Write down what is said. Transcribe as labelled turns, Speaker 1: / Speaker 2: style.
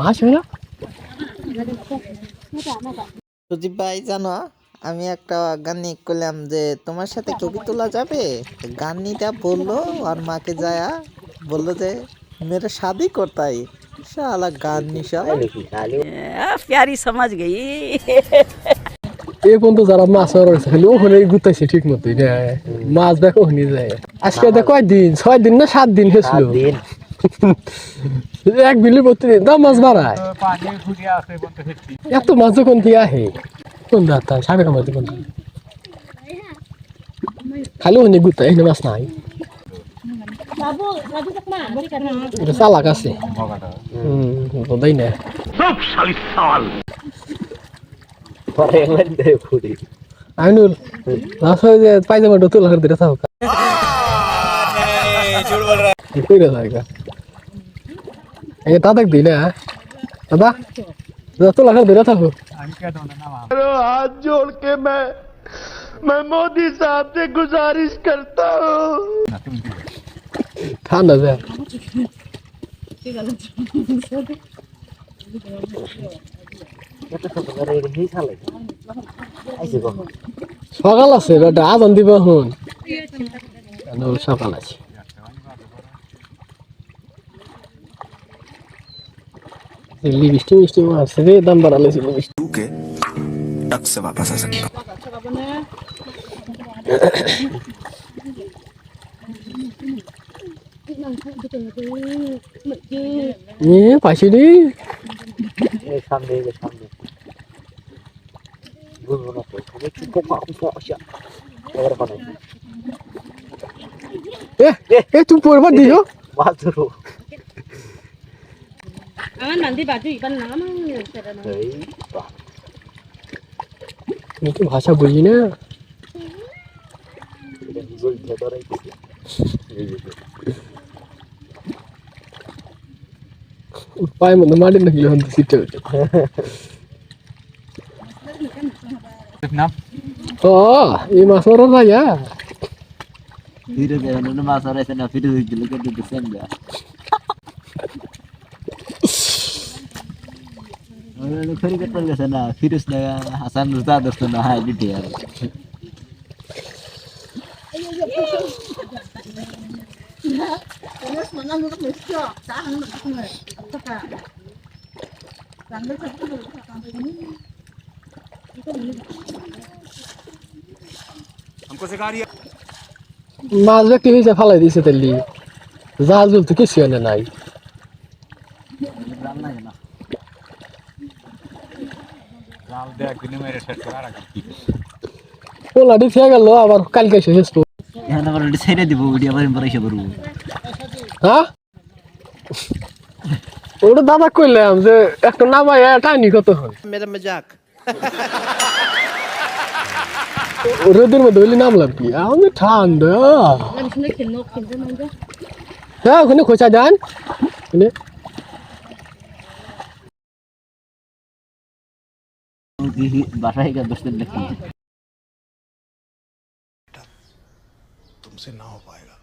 Speaker 1: মাছ
Speaker 2: সুদীপ ভাই জানো আমি একটা গান নিয়ে করলাম যে তোমার সাথে ছবি তোলা যাবে? গান নিটা বলল আর মাকে যায়া বলল যে মেরে শাদি করতাই। শালা
Speaker 3: গান নিশা
Speaker 1: সমাজ গেই। হ্যাঁ, মাছ দেখো ওখানে যায়। আজকে দেখো দিন ছয় দিন না সাত দিন হেসলো এক বিলি প্রতিদিন দাম মাছ বাড়ায়। এত মাছ যখন কি আহে কোন রাত সাড়ে কামাতে কোন খালি ওখানে গুতাই এখানে মাছ নাই। এটা চালাক আছে। বোধাই না। আইনুল হয়ে দিতে কইরা এই দাদা দিই না দাদা দাদা তোলা করে দিতে থাকো
Speaker 4: हाथ जोड़ के मैं मैं मोदी साहब से गुजारिश करता हूँ
Speaker 1: ঠান্ডা যায় সকাল আছে বেটা আজান দিবা হুন আনুল সকাল আছে লিপস্টিক মিষ্টি আছে রে দাম বাড়ালে ছিল মিষ্টি
Speaker 5: के टक से वापस आ सकता
Speaker 1: এ পাইছি রে এ এ তুই পড়বা দিও
Speaker 3: আমার নান্দি বাজু ইবান না আমার সেটা না
Speaker 1: আমি তো ভাষা বুঝি না পায়ে মধ্যে মাটি নাকি হন সিটে উঠে ও এই মাছ মারা ভাইয়া
Speaker 2: ফিরে দেবেন মাছ হারাইছে না ফিরে দিল কেটে দিচ্ছেন ফেরি কেটে গেছে না ফিরুস না হাসান রুতা দোস্ত না হাই দিতে আর।
Speaker 1: মাছ ব্যক্তি হয়েছে ফালাই দিছে তেলি জাল জুল তো কিছু এনে নাই। পোলাটি খেয়ে গেল আবার কালকে এসে শেষ করব
Speaker 2: এখন আবার ওটি ছেড়ে দিব ওটি আবার এবার এসে করব
Speaker 1: হ্যাঁ? ওটা দাদা কইলাম যে একটা নামাই টাইনি কত হয়?
Speaker 4: মেরা মজাক।
Speaker 1: রোদের মধ্যে হইলে নামলাম কি? আমি ঠান্ডা। হ্যাঁ ওখানে খোঁচা যান
Speaker 2: बारह दस दिन
Speaker 5: तुमसे ना हो पाएगा।